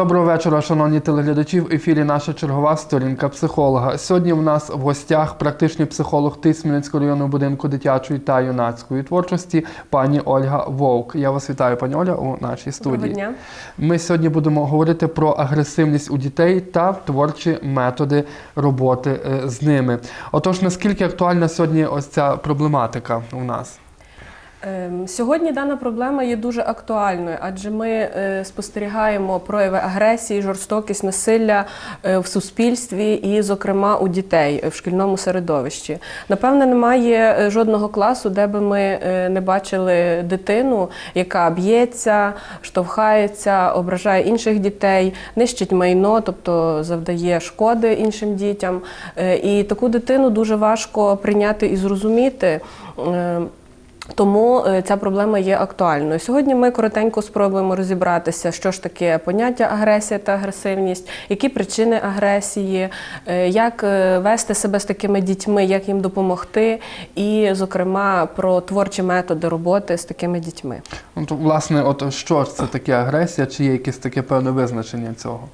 Доброго вечора, шановні телеглядачі. В ефірі наша чергова сторінка психолога. Сьогодні в нас в гостях практичний психолог Тисмінецького районного будинку дитячої та юнацької творчості пані Ольга Вовк. Я вас вітаю, пані Оля, у нашій студії. Доброго дня. Ми сьогодні будемо говорити про агресивність у дітей та творчі методи роботи е, з ними. Отож, наскільки актуальна сьогодні ось ця проблематика у нас? Ем, Сьогодні дана проблема є дуже актуальною, адже ми е, спостерігаємо прояви агресії, жорстокість, насилля е, в суспільстві і, зокрема, у дітей в шкільному середовищі. Напевне, немає е, жодного класу, де би ми е, не бачили дитину, яка б'ється, штовхається, ображає інших дітей, нищить майно, тобто завдає шкоди іншим дітям. Е, І таку дитину дуже важко прийняти і зрозуміти. Тому е, ця проблема є актуальною. Сьогодні ми коротенько спробуємо розібратися, що ж таке поняття агресія та агресивність, які причини агресії, е, як е, вести себе з такими дітьми, як їм допомогти, і, зокрема, про творчі методи роботи з такими дітьми. Ну, то, власне, от що це таке агресія, чи є якесь таке певне визначення цього?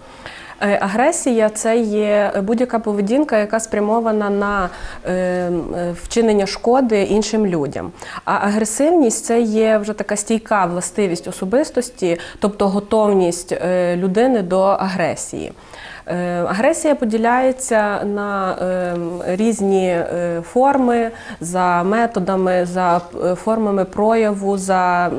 Е, Агресія це є будь-яка поведінка, яка спрямована на е, е, вчинення шкоди іншим людям. А агресивність це є вже така стійка властивість особистості, тобто готовність людини до агресії. Е, Агресія поділяється на е, різні е, форми за методами, за е, формами прояву, за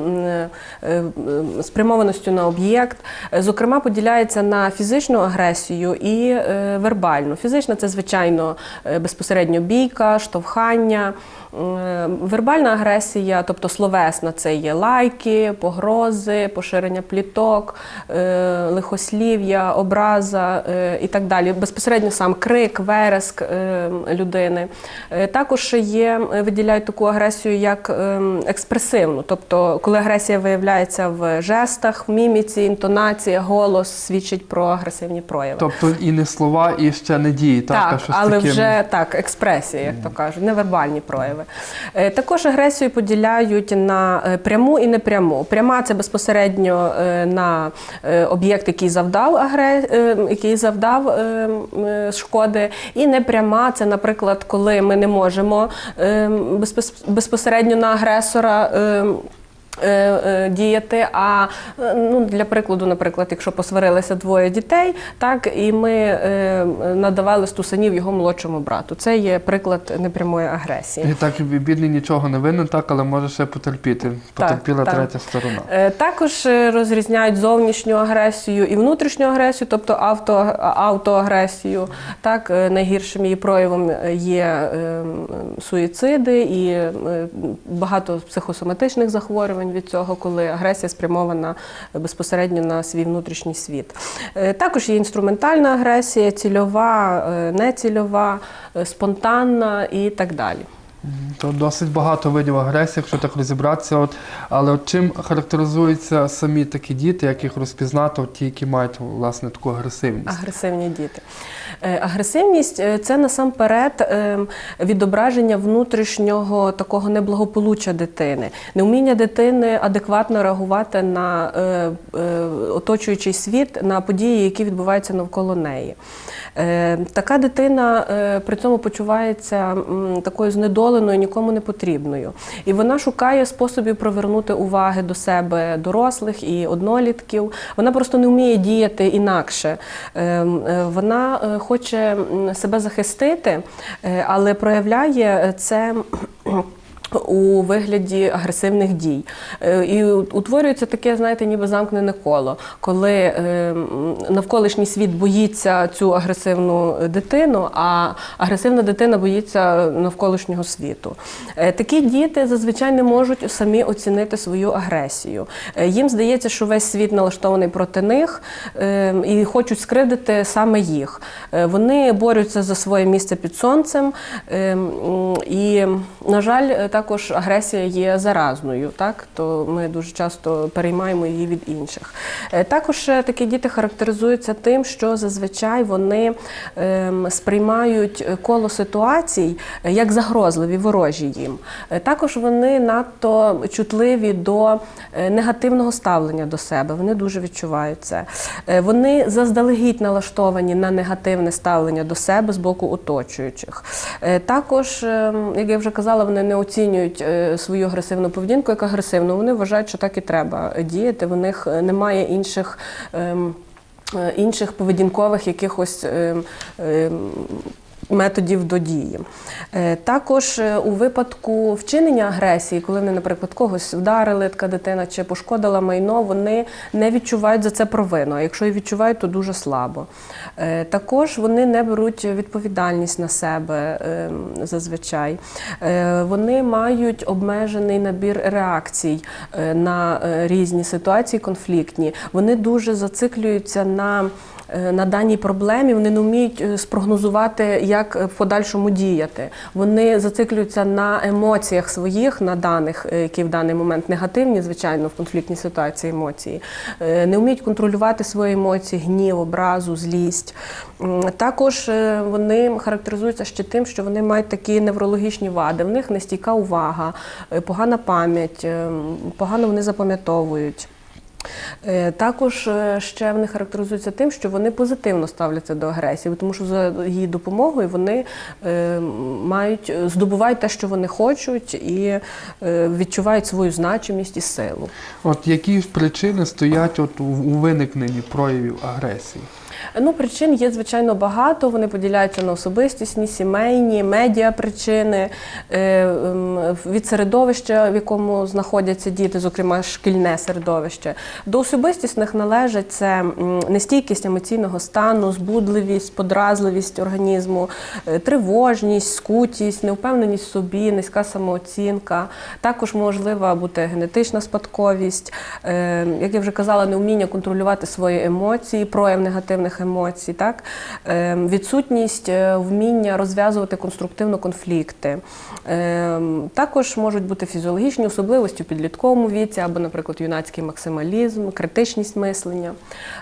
спрямованістю на об'єкт. Зокрема, поділяється на фізичну агресію і вербальну. Фізична це, звичайно, безпосередньо бійка, штовхання. Е, Вербальна агресія, тобто словесна, це є лайки, погрози, поширення пліток, е, лихослів'я, образа е, і так далі. Безпосередньо сам крик, вереск людини. Також є, виділяють таку агресію як е, експресивну, тобто коли агресія виявляється в жестах, в міміці, інтонація, голос свідчить про агресивні прояви. Тобто і не слова, і ще не дії, так, а Так, щось але таке. вже так, експресія, як то кажуть, невербальні прояви. Е, Також агресію поділяють на е, пряму і непряму. Пряма це безпосередньо е, на об'єкт, який завдав який завдав шкоди, і непряма це, наприклад, коли ми не можемо безпосередньо на агресора. Е, е, діяти. А е, ну для прикладу, наприклад, якщо посварилися двоє дітей, так і ми е, надавали стусанів його молодшому брату. Це є приклад непрямої агресії. І так бідний нічого не винен, так, але може ще потерпіти. Потерпіла так. третя сторона. Е, Також розрізняють зовнішню агресію і внутрішню агресію, тобто авто, автоагресію. Так, найгіршим її проявом є е, суїциди і е, багато психосоматичних захворювань від цього, коли агресія спрямована безпосередньо на свій внутрішній світ. Е, Також є інструментальна агресія, цільова, е, нецільова, е, спонтанна і так далі. То досить багато видів агресії, якщо так розібратися. От, але от чим характеризуються самі такі діти, як їх розпізнати, от ті, які мають власне таку агресивність? Агресивні діти. Е, Агресивність е, це насамперед е, відображення внутрішнього такого неблагополуччя дитини, неуміння дитини адекватно реагувати на е, оточуючий світ, на події, які відбуваються навколо неї. Така дитина при цьому почувається такою знедоленою, нікому не потрібною. І вона шукає способів привернути уваги до себе дорослих і однолітків. Вона просто не вміє діяти інакше. Е, е, Вона е, хоче себе захистити, е, але проявляє це. У вигляді агресивних дій. Е, І утворюється таке, знаєте, ніби замкнене коло, коли е, навколишній світ боїться цю агресивну дитину, а агресивна дитина боїться навколишнього світу. Е, Такі діти зазвичай не можуть самі оцінити свою агресію. Їм здається, що весь світ налаштований проти них і хочуть скривдити саме їх. Вони борються за своє місце під сонцем, і, на жаль, також агресія є заразною, так то ми дуже часто переймаємо її від інших. Е, Також е, такі діти характеризуються тим, що зазвичай вони ем, сприймають коло ситуацій е, як загрозливі, ворожі їм. Також вони надто чутливі до негативного ставлення до себе. Вони дуже відчувають це. Вони заздалегідь налаштовані на негативне ставлення до себе з боку оточуючих. Також, ем, як я вже казала, вони не оцінюють е, свою агресивну поведінку як агресивну. Вони вважають, що так і треба діяти. В них е, немає інших. ем, е, Інших поведінкових якихось ем, ем, методів до дії. Е, Також е, у випадку вчинення агресії, коли вони, наприклад, когось вдарили, така дитина чи пошкодила майно, вони не відчувають за це провину. А якщо і відчувають, то дуже слабо. Е, Також вони не беруть відповідальність на себе ем, зазвичай. Вони мають обмежений набір реакцій на різні ситуації конфліктні. Вони дуже зациклюються на на даній проблемі вони не вміють е, спрогнозувати, як е, в подальшому діяти. Вони зациклюються на емоціях своїх, на даних, е, які в даний момент негативні, звичайно, в конфліктній ситуації емоції. Е, Не вміють контролювати свої емоції, гнів, образу, злість. Також е, вони характеризуються ще тим, що вони мають такі неврологічні вади. В них нестійка увага, е, погана пам'ять, е, погано вони запам'ятовують. Е, Також е, ще вони характеризуються тим, що вони позитивно ставляться до агресії, тому що за її допомогою вони е, мають здобувають те, що вони хочуть, і відчувають свою значимість і силу. От які причини стоять от у виникненні проявів агресії? Ну, причин є звичайно багато. Вони поділяються на особистісні, сімейні, медіа причини е, від середовища, в якому знаходяться діти, зокрема шкільне середовище. До особистісних належать це нестійкість емоційного стану, збудливість, подразливість організму, е, тривожність, скутість, невпевненість в собі, низька самооцінка. Також можлива бути генетична спадковість, е, як я вже казала, неуміння контролювати свої емоції, прояв негативних емоцій, так? Е, відсутність е, вміння розв'язувати конструктивно конфлікти. Е, також можуть бути фізіологічні особливості у підлітковому віці або, наприклад, юнацький максималізм, критичність мислення.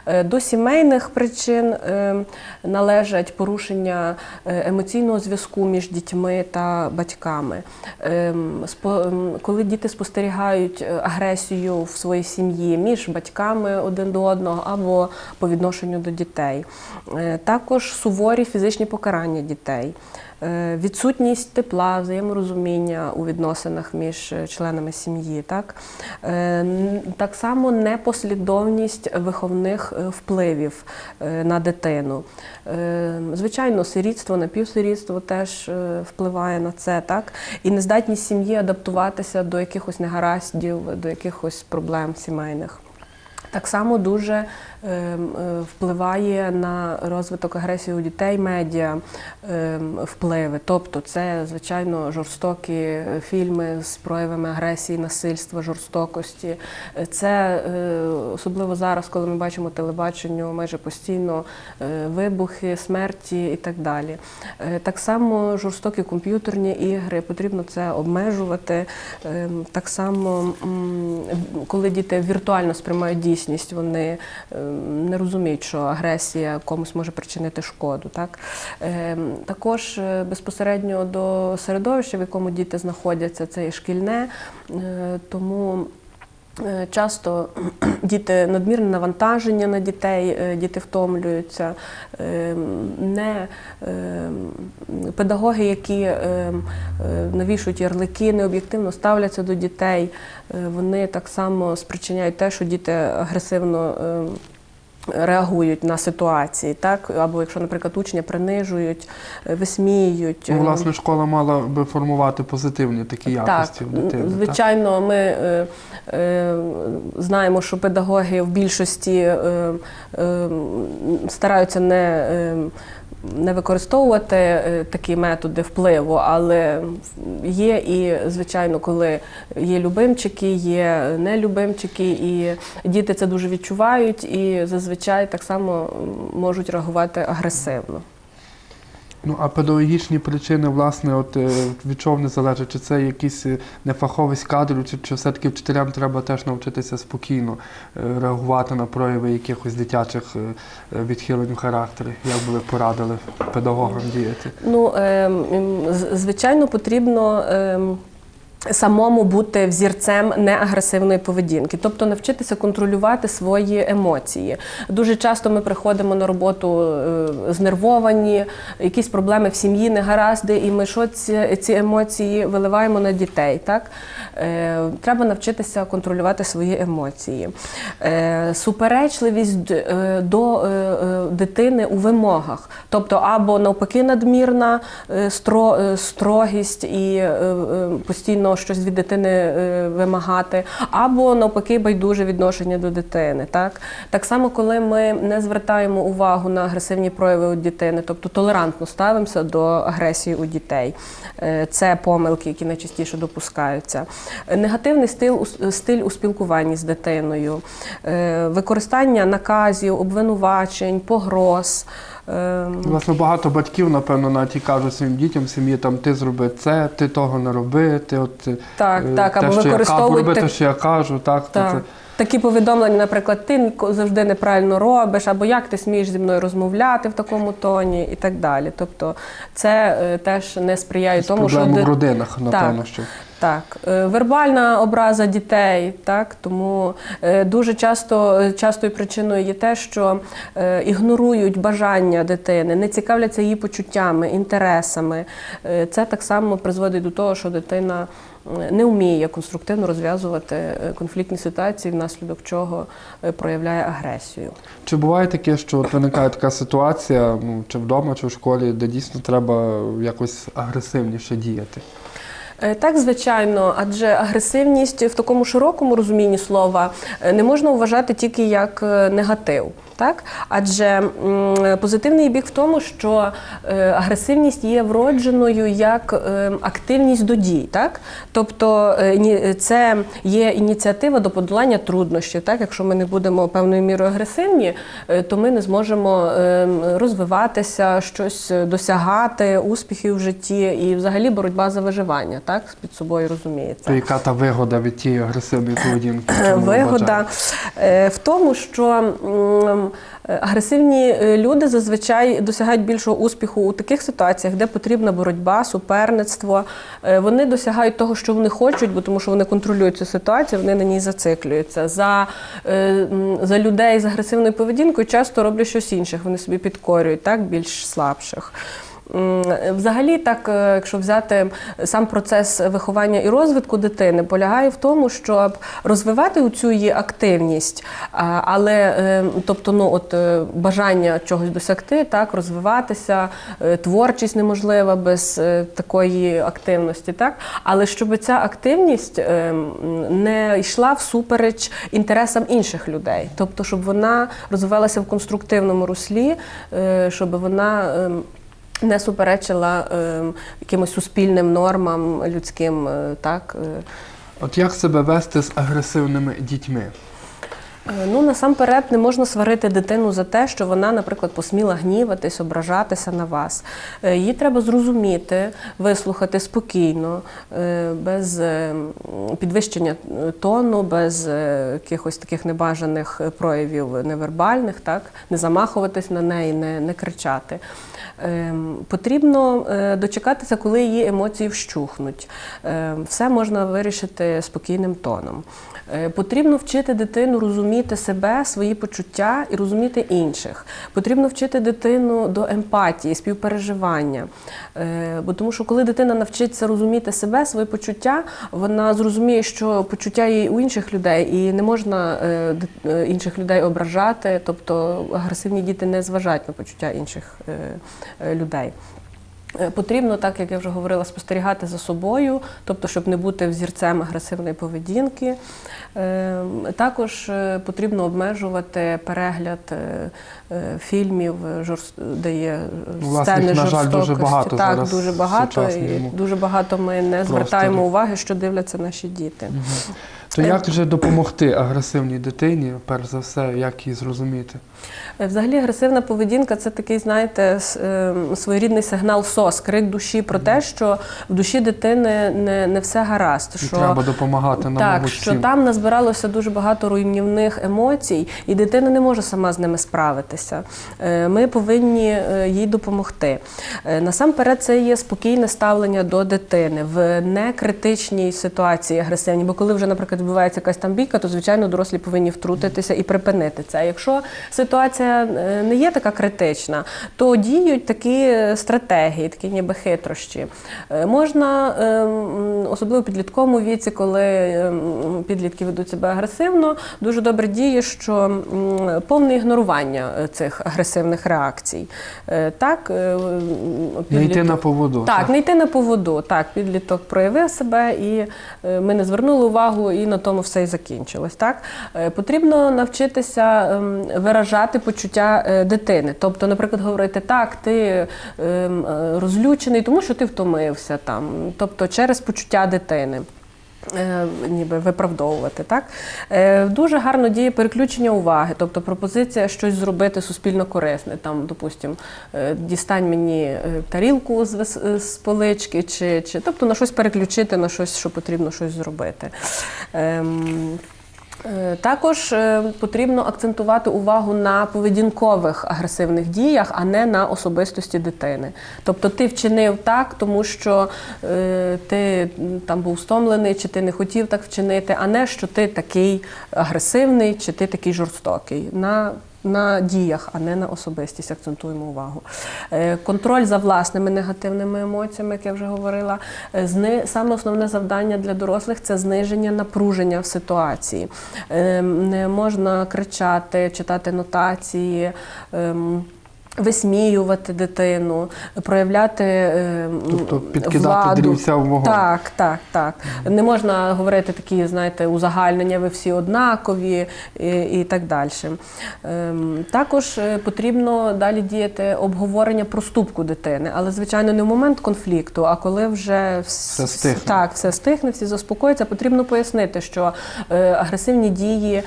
Е, До сімейних причин е, належать порушення е, емоційного зв'язку між дітьми та батьками. Ем, ем, Коли діти спостерігають агресію в своїй сім'ї між батьками один до одного або по відношенню до дітей. Е, Також суворі фізичні покарання дітей. Е, Відсутність тепла, взаєморозуміння у відносинах між е, членами сім'ї, так так само непослідовність виховних впливів на дитину. Звичайно, сирітство, напівсирітство теж впливає на це, так і нездатність сім'ї адаптуватися до якихось негараздів, до якихось проблем сімейних. Так само дуже впливає на розвиток агресії у дітей медіа е, впливи. Тобто, це звичайно жорстокі е, фільми з проявами агресії, насильства, жорстокості. Е, Це е, особливо зараз, коли ми бачимо телебачення майже постійно е, вибухи, смерті і так далі. Е, Так само жорстокі комп'ютерні ігри, потрібно це обмежувати. Е, Так само, коли діти віртуально сприймають дійсність, вони е, не розуміють, що агресія комусь може причинити шкоду. Так? Е, Також е, безпосередньо до середовища, в якому діти знаходяться, це і шкільне, е, тому. Часто діти надмірне навантаження на дітей, діти втомлюються, не педагоги, які навішують ярлики, необ'єктивно ставляться до дітей, вони так само спричиняють те, що діти агресивно. Е, Реагують на ситуації, так або якщо, наприклад, учня принижують, висміють. висміюють. Ну, е, власне, школа мала би формувати позитивні такі якості так, в дитини. так? звичайно, ми е, е, знаємо, що педагоги в більшості е, е, стараються не, е, не використовувати е, такі методи впливу, але є і, звичайно, коли є любимчики, є нелюбимчики, і діти це дуже відчувають і зазвичай так само можуть реагувати агресивно. Ну а педагогічні причини, власне, от е, від чого не залежить, Чи це якісь е, нефаховість кадру, чи, чи все-таки вчителям треба теж навчитися спокійно е, реагувати на прояви якихось дитячих відхилень в характері? Як би ви порадили педагогам діяти? Ну, ем, звичайно, потрібно. Самому бути взірцем неагресивної поведінки, тобто навчитися контролювати свої емоції. Дуже часто ми приходимо на роботу е, знервовані, якісь проблеми в сім'ї, негаразди, і ми що ці, ці емоції виливаємо на дітей. Так? Е, треба навчитися контролювати свої емоції. Е, суперечливість е, до е, е, дитини у вимогах, тобто або навпаки надмірна стро, строгість і е, е, щось від дитини е, вимагати, або навпаки байдуже відношення до дитини. Так? так само, коли ми не звертаємо увагу на агресивні прояви у дитини, тобто толерантно ставимося до агресії у дітей. Е, Це помилки, які найчастіше допускаються. Негативний стиль, стиль у спілкуванні з дитиною, е, використання наказів, обвинувачень, погроз. Е, Власне, багато батьків, напевно, навіть кажуть своїм дітям сім'ї, там ти зроби це, ти того не роби, ти от е, Так, е, так, те, або що я кажу, роби те, що я кажу, так, то це Такі повідомлення, наприклад, ти завжди неправильно робиш, або як ти смієш зі мною розмовляти в такому тоні, і так далі. Тобто це е, теж не сприяє тому, що проблема в родинах, напевно, що. Так, е, вербальна образа дітей, так тому е, дуже часто частою причиною є те, що е, ігнорують бажання дитини, не цікавляться її почуттями, інтересами. Це так само призводить до того, що дитина не вміє конструктивно розв'язувати конфліктні ситуації, внаслідок чого проявляє агресію. Чи буває таке, що от виникає така ситуація, ну чи вдома, чи в школі, де дійсно треба якось агресивніше діяти? Е, Так, звичайно, адже агресивність в такому широкому розумінні слова е, не можна вважати тільки як е, негатив. Так? Адже позитивний бік в тому, що агресивність є вродженою як активність до дій. Так? Тобто це є ініціатива до подолання труднощів. Так? Якщо ми не будемо певною мірою агресивні, то ми не зможемо розвиватися, щось досягати, успіхів в житті і взагалі боротьба за виживання. Так? Під собою розуміється. То яка та вигода від тієї агресивної поведінки? Вигода е, в тому, що агресивні е, люди зазвичай досягають більшого успіху у таких ситуаціях, де потрібна боротьба, суперництво. Е, Вони досягають того, що вони хочуть, бо тому що вони контролюють цю ситуацію, вони на ній зациклюються. За, за людей з агресивною поведінкою часто роблять щось інше, вони собі підкорюють, так, більш слабших. Взагалі, так, е, якщо взяти сам процес виховання і розвитку дитини, полягає в тому, щоб розвивати цю її активність, але е, тобто, ну от е, бажання чогось досягти, так, розвиватися, творчість неможлива без такої активності, так, але щоб ця активність не йшла всупереч інтересам інших людей, тобто, щоб вона розвивалася в конструктивному руслі, щоб вона. Ем, не суперечила е, якимось суспільним нормам людським, е, так. е. От як себе вести з агресивними дітьми? Е, Ну, насамперед, не можна сварити дитину за те, що вона, наприклад, посміла гніватись, ображатися на вас. Її треба зрозуміти, вислухати спокійно, без підвищення тону, без якихось таких небажаних проявів невербальних, так? не замахуватись на неї, не, не кричати. Ем, Потрібно е, дочекатися, коли її емоції вщухнуть. Ем, Все можна вирішити спокійним тоном. Е, Потрібно вчити дитину розуміти себе, свої почуття і розуміти інших. Потрібно вчити дитину до емпатії, співпереживання. Е, Бо тому що коли дитина навчиться розуміти себе, свої почуття, вона зрозуміє, що почуття є у інших людей, і не можна е, інших людей ображати. Тобто агресивні діти не зважають на почуття інших людей. Е, Потрібно, так як я вже говорила, спостерігати за собою, тобто, щоб не бути взірцем агресивної поведінки. Е, Також е, потрібно обмежувати перегляд е, фільмів, де є Ну, власне, сцени на жаль, дуже жорстокості. багато так, зараз дуже багато, і дуже багато ми не звертаємо просторі. уваги, що дивляться наші діти. То як же допомогти агресивній дитині, перш за все, як її зрозуміти? Е, Взагалі агресивна поведінка це такий, знаєте, е, своєрідний сигнал СОС, крик душі про те, що в душі дитини не, не все гаразд. І Що треба допомагати нам, так, що всім. там назбиралося дуже багато руйнівних емоцій, і дитина не може сама з ними справитися. Е, Ми повинні їй допомогти. Насамперед, це є спокійне ставлення до дитини в некритичній ситуації агресивній. Бо коли вже, наприклад, відбувається якась там бійка, то звичайно дорослі повинні втрутитися і припинити це. Якщо ситуація е, не є така критична, то діють такі стратегії, такі ніби хитрощі. Е, Можна, е, особливо в підлітковому віці, коли е, підлітки ведуть себе агресивно, дуже добре діє, що повне ігнорування е, цих агресивних реакцій. Так, м, Не йти на поводу. так, не йти на поводу. Так, підліток проявив себе, і ми не звернули увагу, і на тому все і закінчилось. Так Е, потрібно навчитися ем, виражати почуття е, дитини. Тобто, наприклад, говорити так, ти ем, е, розлючений, тому що ти втомився там, тобто через почуття дитини. Е, Ніби виправдовувати, так е, дуже гарно діє переключення уваги, тобто пропозиція щось зробити суспільно корисне. Там, допустим, е, дістань мені тарілку з, з полички, чи, чи тобто на щось переключити, на щось, що потрібно щось зробити. Ем, Також е, потрібно акцентувати увагу на поведінкових агресивних діях, а не на особистості дитини. Тобто ти вчинив так, тому що е, ти там був стомлений, чи ти не хотів так вчинити, а не що ти такий агресивний, чи ти такий жорстокий. На на діях, а не на особистість акцентуємо увагу. Е, Контроль за власними негативними емоціями, як я вже говорила. Е, Саме основне завдання для дорослих це зниження напруження в ситуації. Е, Не можна кричати, читати нотації. Висміювати дитину, проявляти е, Тобто підкидати владу. дрівця в вогонь. Так, так, так. Не можна говорити такі, знаєте, узагальнення, ви всі однакові і, і так далі. Ем, також е, потрібно далі діяти обговорення проступку дитини, але, звичайно, не в момент конфлікту, а коли вже Все стихне. Так, все стихне, всі заспокояться. Потрібно пояснити, що е, агресивні дії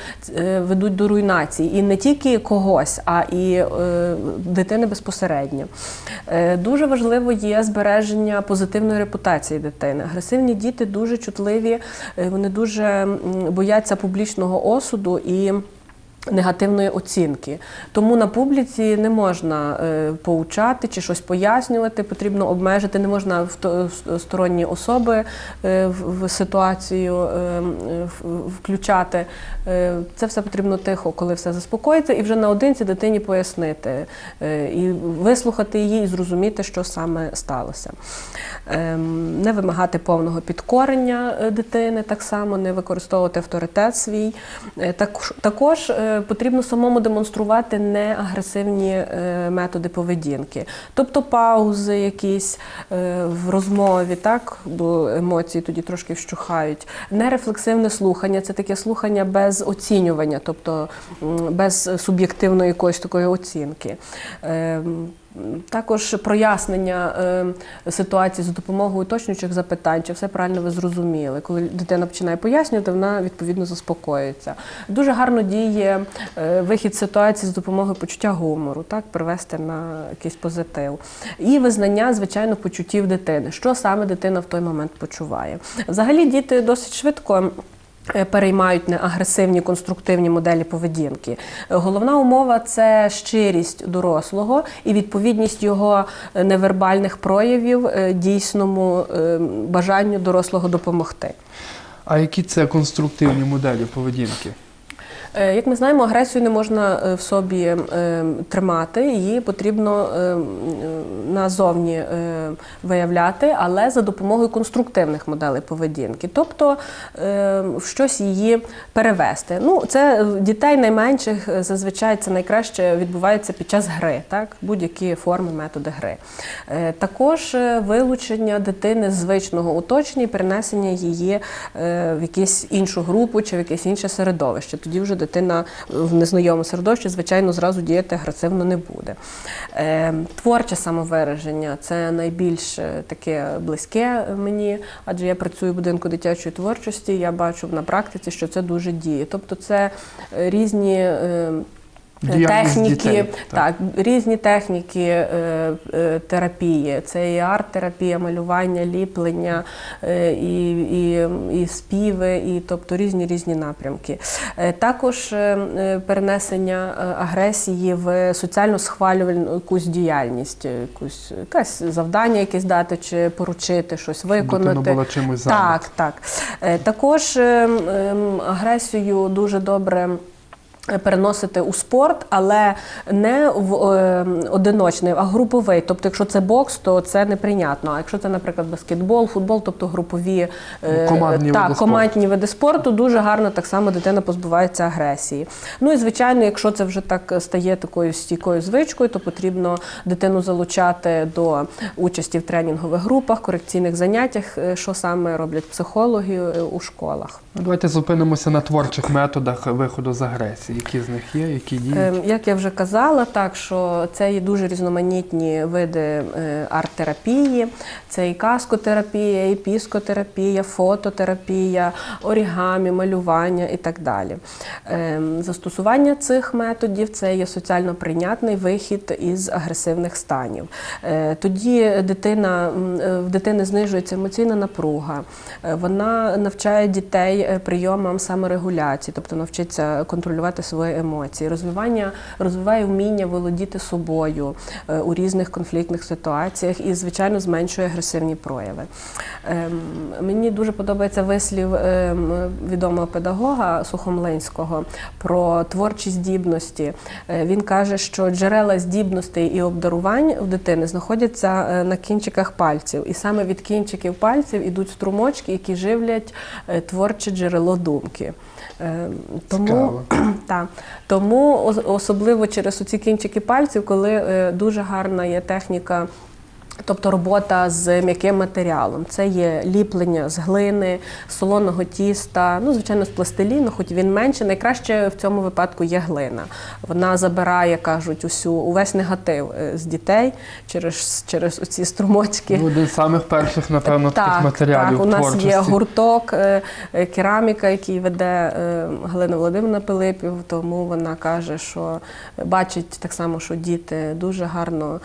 ведуть до руйнації і не тільки когось, а і дитини безпосередньо. Е, дуже важливо є збереження позитивної репутації дитини. Агресивні діти дуже чутливі, е, вони дуже бояться публічного осуду і. Негативної оцінки, тому на публіці не можна е, поучати чи щось пояснювати, потрібно обмежити, не можна сторонні особи е, в, ситуацію е, включати. Це все потрібно тихо, коли все заспокоїться, і вже наодинці дитині пояснити і вислухати її, і зрозуміти, що саме сталося. Ем, Не вимагати повного підкорення дитини, так само не використовувати авторитет свій. Також, потрібно самому демонструвати неагресивні е, методи поведінки, тобто паузи якісь е, в розмові, так бо емоції тоді трошки вщухають. Нерефлексивне слухання це таке слухання без оцінювання, тобто без суб'єктивної якоїсь такої оцінки. Також прояснення е, ситуації за допомогою уточнюючих запитань, чи все правильно ви зрозуміли. Коли дитина починає пояснювати, вона відповідно заспокоюється. Дуже гарно діє е, вихід ситуації з допомогою почуття гумору, так привести на якийсь позитив. І визнання, звичайно, почуттів дитини, що саме дитина в той момент почуває. Взагалі діти досить швидко. Е, Переймають неагресивні конструктивні моделі поведінки. Головна умова це щирість дорослого і відповідність його е, невербальних проявів е, дійсному бажанню дорослого допомогти. А які це конструктивні моделі поведінки? Е, Як ми знаємо, агресію не можна е, в собі е, тримати, її потрібно назовні виявляти, але за допомогою конструктивних моделей поведінки, тобто в щось її перевести. Ну, це дітей найменших зазвичай це найкраще відбувається під час гри, так? будь-які форми, методи гри. Також вилучення дитини з звичного оточення і перенесення її в якусь іншу групу чи в якесь інше середовище. Тоді вже дитина в незнайомому середовищі, звичайно, зразу діяти агресивно не буде. Е, Творче самовираження це найбільш е, таке близьке мені, адже я працюю в будинку дитячої творчості. Я бачу на практиці, що це дуже діє. Тобто, це е, різні. Е, Техніки, так. різні техніки е, е, терапії. Це і арт-терапія, малювання, ліплення, е, і, і, і співи, і тобто різні різні напрямки. Е, також е, е, перенесення е, агресії в соціально схвалювальну якусь діяльність, е, якусь якесь завдання, якесь дати чи поручити щось виконати. Була чимось. Так, так. Е, Також ем, ем, агресію дуже добре. Переносити у спорт, але не в е, одиночний, а груповий. Тобто, якщо це бокс, то це неприйнятно. А якщо це, наприклад, баскетбол, футбол, тобто групові е, Командні так, види спорту. командні види спорту, дуже гарно так само дитина позбувається агресії. Ну і звичайно, якщо це вже так стає такою стійкою звичкою, то потрібно дитину залучати до участі в тренінгових групах, корекційних заняттях, е, що саме роблять психологи е, у школах. Давайте зупинимося на творчих методах виходу з агресії. Які з них є, які діють. Ем, Як я вже казала, так що це є дуже різноманітні види е, арт-терапії. Це і каскотерапія, і піскотерапія, фототерапія, орігамі, малювання і так далі. Ем, Застосування цих методів це є соціально прийнятний вихід із агресивних станів. Е, Тоді дитина е, в дитини знижується емоційна напруга. Вона навчає дітей е, прийомам саморегуляції, тобто навчиться контролювати свої емоції. Розвивання розвиває вміння володіти собою е, у різних конфліктних ситуаціях і, звичайно, зменшує агресивні прояви. Ем, Мені дуже подобається вислів ем, відомого педагога Сухомлинського про творчі здібності. Е, Він каже, що джерела здібностей і обдарувань в дитини знаходяться е, на кінчиках пальців, і саме від кінчиків пальців ідуть струмочки, які живлять е, творче джерело думки. Ем, Тому, Цікаво. та, тому особливо через оці кінчики пальців, коли е, дуже гарна є техніка. Тобто робота з м'яким матеріалом. Це є ліплення з глини, солоного тіста, ну, звичайно, з пластиліну, хоч він менше. Найкраще в цьому випадку є глина. Вона забирає, кажуть, усю, увесь негатив е, з дітей через, через оці струмочки. Ну, один з самих перших, напевно, таких матеріалів так, у нас творчості. є гурток, е, е, кераміка, який веде Галина Володимирівна Пилипів, тому вона каже, що бачить так само, що діти дуже гарно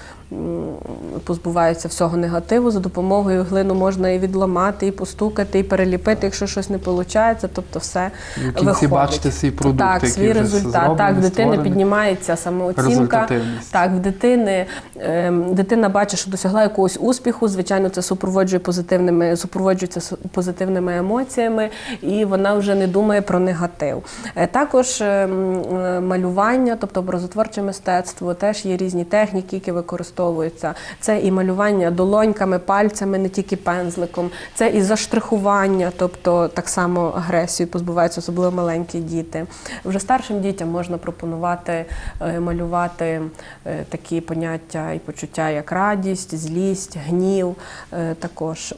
позбуваються всього негативу. За допомогою глину можна і відламати, і постукати, і переліпити, якщо щось не виходить. Тобто все І в кінці виходить. бачите свій продукт, так, який свій вже результат. зроблений, так, в дитини піднімається самооцінка. Так, в дитини ем, дитина бачить, що досягла якогось успіху. Звичайно, це супроводжує позитивними, супроводжується позитивними емоціями, і вона вже не думає про негатив. Е, Також ем, е, малювання, тобто образотворче мистецтво, теж є різні техніки, які використовуються. Це і малювання долоньками, пальцями, не тільки пензликом, це і заштрихування, тобто так само агресію позбуваються, особливо маленькі діти. Вже старшим дітям можна пропонувати е, малювати е, такі поняття і почуття, як радість, злість, гнів е, також.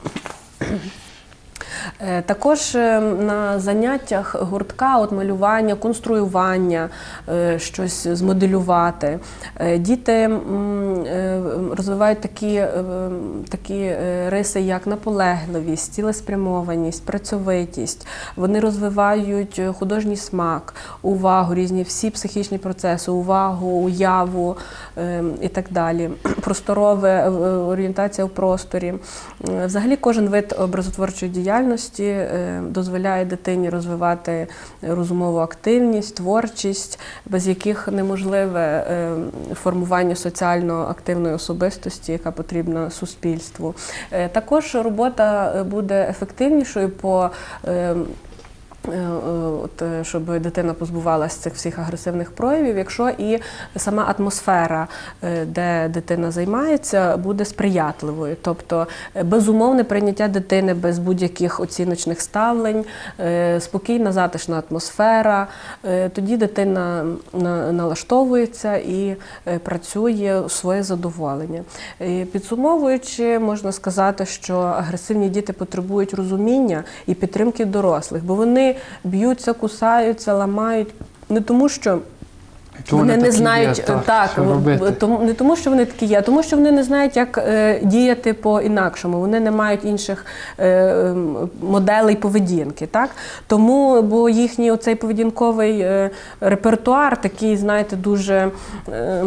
Е, Також е, на заняттях гуртка, от малювання, конструювання, е, щось змоделювати. Діти розвивають такі, такі риси, як наполегливість, цілеспрямованість, працьовитість. Вони розвивають художній смак, увагу, різні всі психічні процеси, увагу, уяву і так далі. Просторове орієнтація в просторі. Взагалі, кожен вид образотворчої діяльності е, дозволяє дитині розвивати розумову активність, творчість, без яких неможливе е, формування соціально активної особистості, яка потрібна суспільству. Е, Також робота буде ефективнішою по От, е, щоб дитина позбувалася цих всіх агресивних проявів, якщо і сама атмосфера, е, де дитина займається, буде сприятливою. Тобто е, безумовне прийняття дитини без будь-яких оціночних ставлень, е, спокійна, затишна атмосфера. Е, Тоді дитина на- налаштовується і е, працює у своє задоволення. Е, Підсумовуючи, можна сказати, що агресивні діти потребують розуміння і підтримки дорослих, бо вони б'ються, кусаються, ламають. Не тому, що То вони, не такі є, знають так, так, що робити. тому не тому, що вони такі є, а тому що вони не знають, як е, діяти по інакшому. Вони не мають інших е, моделей поведінки. Так тому, бо їхній оцей поведінковий е, репертуар такий, знаєте, дуже е,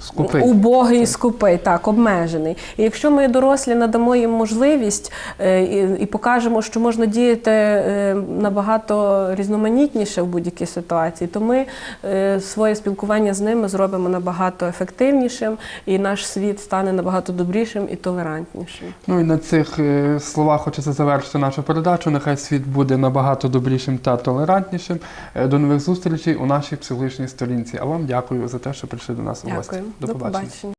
Скупий. убогий, скупий, так обмежений. І якщо ми дорослі надамо їм можливість е, і, і покажемо, що можна діяти е, набагато різноманітніше в будь-якій ситуації, то ми е, своє спілкування з ними зробимо набагато ефективнішим, і наш світ стане набагато добрішим і толерантнішим. Ну і на цих е, словах хочеться завершити нашу передачу. Нехай світ буде набагато добрішим та толерантнішим. Е, До нових зустрічей у нашій психологічній сторінці. А вам дякую за те, що прийшли до нас у гості. До, До побачення.